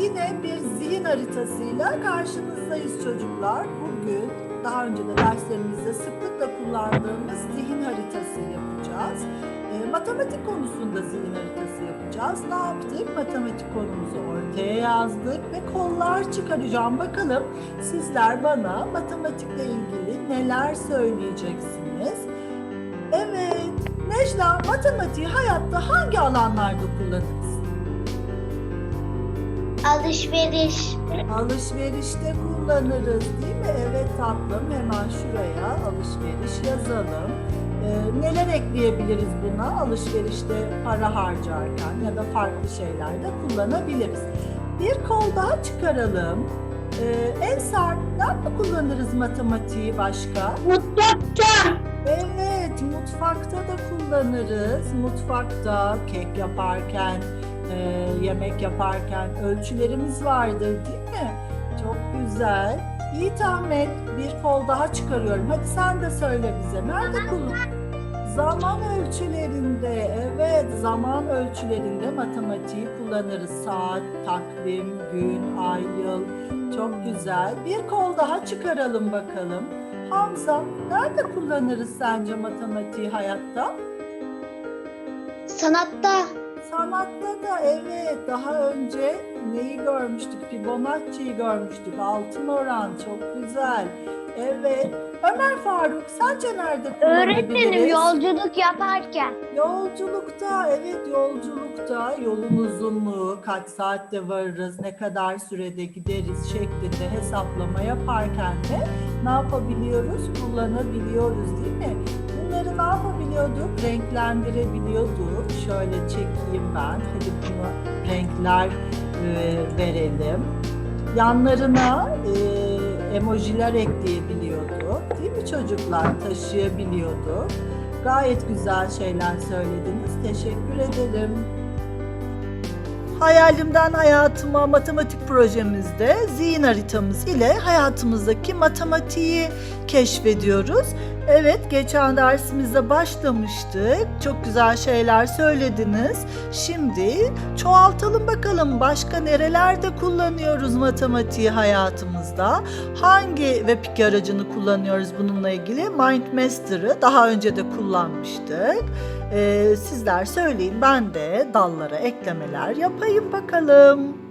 yine bir zihin haritasıyla karşınızdayız çocuklar. Bugün daha önce de derslerimizde sıklıkla kullandığımız zihin haritası yapacağız. E, matematik konusunda zihin haritası yapacağız. Ne yaptık? Matematik konumuzu ortaya yazdık ve kollar çıkaracağım. Bakalım sizler bana matematikle ilgili neler söyleyeceksiniz? Evet, Necla matematiği hayatta hangi alanlarda kullanırız? Alışveriş. Alışverişte kullanırız değil mi? Evet tatlım hemen şuraya alışveriş yazalım. Ee, neler ekleyebiliriz buna? Alışverişte para harcarken ya da farklı şeylerde kullanabiliriz. Bir kol daha çıkaralım. Ee, Ensar nerede kullanırız matematiği başka? Mutfakta. Evet, mutfakta da kullanırız. Mutfakta kek yaparken, e, yemek yaparken ölçülerimiz vardır değil mi? Çok güzel. Yiğit Ahmet bir kol daha çıkarıyorum. Hadi sen de söyle bize. Nerede kullan? Zaman ölçülerinde, evet zaman ölçülerinde matematiği kullanırız. Saat, takvim, gün, ay, yıl. Çok güzel. Bir kol daha çıkaralım bakalım. Hamza, nerede kullanırız sence matematiği hayatta? Sanatta. Sanatta da evet. Daha önce neyi görmüştük? Fibonacci'yi görmüştük. Altın oran çok güzel. Evet. Ömer Faruk, sence nerede kullanabiliriz? Öğretmenim yolculuk yaparken. Yolculukta, evet yolculukta yolun uzunluğu, kaç saatte varırız, ne kadar sürede gideriz şeklinde hesaplama yaparken de ne yapabiliyoruz? Kullanabiliyoruz değil mi? Bunları ne yapabiliyorduk? Renklendirebiliyorduk. Şöyle çekeyim ben. Hadi bunu renkler e, verelim. Yanlarına e, emojiler ekleyebiliyorduk. Değil mi çocuklar? Taşıyabiliyorduk. Gayet güzel şeyler söylediniz. Teşekkür ederim. Hayalimden hayatıma matematik projemizde zihin haritamız ile hayatımızdaki matematiği keşfediyoruz. Evet, geçen dersimizde başlamıştık. Çok güzel şeyler söylediniz. Şimdi çoğaltalım bakalım başka nerelerde kullanıyoruz matematiği hayatımızda? Hangi web piki aracını kullanıyoruz bununla ilgili? MindMaster'ı daha önce de kullanmıştık. Ee, sizler söyleyin ben de dallara eklemeler yapayım bakalım.